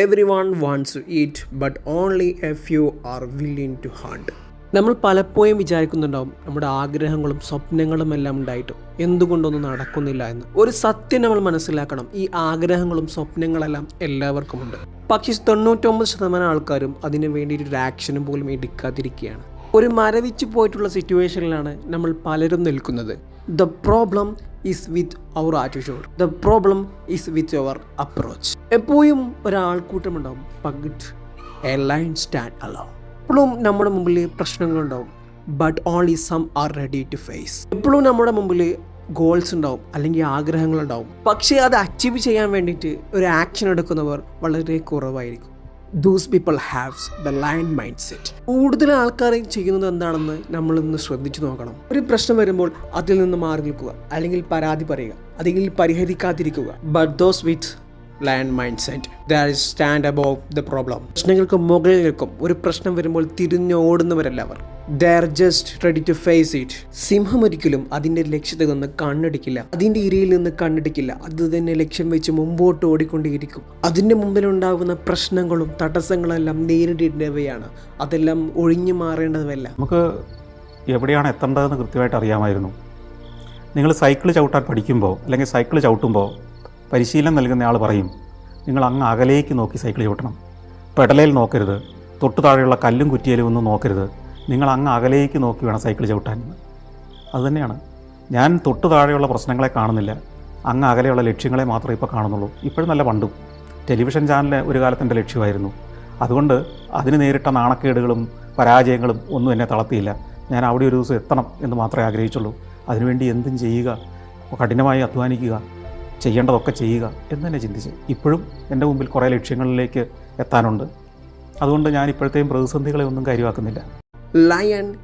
Everyone wants to eat but only a few are willing to hunt. നമ്മൾ പലപ്പോഴും വിചാരിക്കുന്നുണ്ടാവും നമ്മുടെ ആഗ്രഹങ്ങളും സ്വപ്നങ്ങളും എല്ലാം ഉണ്ടായിട്ടും എന്തുകൊണ്ടൊന്നും നടക്കുന്നില്ല എന്ന്. ഒരു സത്യം നമ്മൾ മനസ്സിലാക്കണം ഈ ആഗ്രഹങ്ങളും സ്വപ്നങ്ങളെല്ലാം എല്ലാവർക്കുമുണ്ട് പക്ഷേ തൊണ്ണൂറ്റൊമ്പത് ശതമാനം ആൾക്കാരും അതിന് വേണ്ടിയിട്ട് ഒരു ആക്ഷനും പോലും എടുക്കാതിരിക്കുകയാണ്. ഒരു മരവിച്ച് പോയിട്ടുള്ള സിറ്റുവേഷനിലാണ് നമ്മൾ പലരും നിൽക്കുന്നത്. The problem is with their attitude the problem is with their approach എപ്പോഴും ഒരാൾക്കൂട്ടമുണ്ടാവും പകിട്ട് എ ലൈൻ സ്റ്റാൻഡ് അലോ എപ്പോഴും നമ്മുടെ മുമ്പിൽ പ്രശ്നങ്ങളുണ്ടാവും but only some are ready to face എപ്പോഴും നമ്മുടെ മുമ്പിൽ ഗോൾസ് ഉണ്ടാവും. അല്ലെങ്കിൽ ആഗ്രഹങ്ങളുണ്ടാവും പക്ഷേ അത് അച്ചീവ് ചെയ്യാൻ വേണ്ടിയിട്ട് ഒരു ആക്ഷൻ എടുക്കുന്നവർ വളരെ കുറവായിരിക്കും. Those people haves the lion mind set കൂടുതൽ ആൾക്കാർ ചെയ്യുന്നത് എന്താണെന്ന് നമ്മൾ ഇന്ന് ശ്രദ്ധിച്ചു നോക്കണം. ഒരു പ്രശ്നം വരുമ്പോൾ അതിൽ നിന്ന് മാറി നിൽക്കുക. അല്ലെങ്കിൽ പരാതി പറയുക. അല്ലെങ്കിൽ പരിഹരിക്കാതിരിക്കുക. But those with lion mind set that stand above the problem പ്രശ്നങ്ങൾക്ക് മുകളിൽ നിൽക്കും. ഒരു പ്രശ്നം വരുമ്പോൾ തിരിഞ്ഞോടുന്നവരല്ല അവർ. They're just ready to face it സിംഹം ഒരിക്കലും അതിന്റെ ലക്ഷ്യത്തിൽ നിന്ന് കണ്ണടിക്കില്ല. അതിന്റെ ഇരയിൽ നിന്ന് കണ്ണടിക്കില്ല. അത് തന്നെ ലക്ഷ്യം വെച്ച് മുമ്പോട്ട് ഓടിക്കൊണ്ടേയിരിക്കും. അതിന്റെ മുമ്പിലുണ്ടാകുന്ന പ്രശ്നങ്ങളും തടസ്സങ്ങളെല്ലാം നേരിടേണ്ടവയാണ്. അതെല്ലാം ഒഴിഞ്ഞു മാറേണ്ടതല്ല നമുക്ക് എവിടെയാണ് എത്തേണ്ടതെന്ന് കൃത്യമായിട്ട് അറിയാമായിരുന്നു. നിങ്ങൾ സൈക്കിൾ ചവിട്ടാൻ പഠിക്കുമ്പോൾ അല്ലെങ്കിൽ സൈക്കിൾ ചവിട്ടുമ്പോൾ പരിശീലനം നൽകുന്ന ആൾ പറയും നിങ്ങൾ അങ്ങ് അകലേക്ക് നോക്കി സൈക്കിൾ ചവിട്ടണം. പെടലയിൽ നോക്കരുത്. തൊട്ടു താഴെയുള്ള കല്ലും കുറ്റിയലും ഒന്നും നോക്കരുത്. നിങ്ങൾ അങ്ങ് അകലേക്ക് നോക്കി വേണം സൈക്കിൾ ചവിട്ടാൻ. അതുതന്നെയാണ് ഞാൻ തൊട്ടു താഴെയുള്ള പ്രശ്നങ്ങളെ കാണുന്നില്ല. അങ്ങ് അകലെയുള്ള ലക്ഷ്യങ്ങളെ മാത്രമേ ഇപ്പോൾ കാണുന്നുള്ളൂ. ഇപ്പോഴും നല്ല പണ്ടും. ടെലിവിഷൻ ചാനൽ ഒരു കാലത്ത് ലക്ഷ്യമായിരുന്നു. അതുകൊണ്ട് അതിന് നേരിട്ട നാണക്കേടുകളും പരാജയങ്ങളും ഒന്നും എന്നെ തളർത്തിയില്ല. ഞാൻ അവിടെ ഒരു ദിവസം എത്തണം എന്ന് മാത്രമേ ആഗ്രഹിച്ചുള്ളൂ. അതിനുവേണ്ടി എന്തും ചെയ്യുക കഠിനമായി അധ്വാനിക്കുക ചെയ്യേണ്ടതൊക്കെ ചെയ്യുക എന്ന് തന്നെ ചിന്തിച്ച് ഇപ്പോഴും എന്റെ മുമ്പിൽ കുറേ ലക്ഷ്യങ്ങളിലേക്ക് എത്താനുണ്ട്. അതുകൊണ്ട് ഞാൻ ഇപ്പോഴത്തെയും പ്രതിസന്ധികളെ ഒന്നും കാര്യമാക്കുന്നില്ല. lion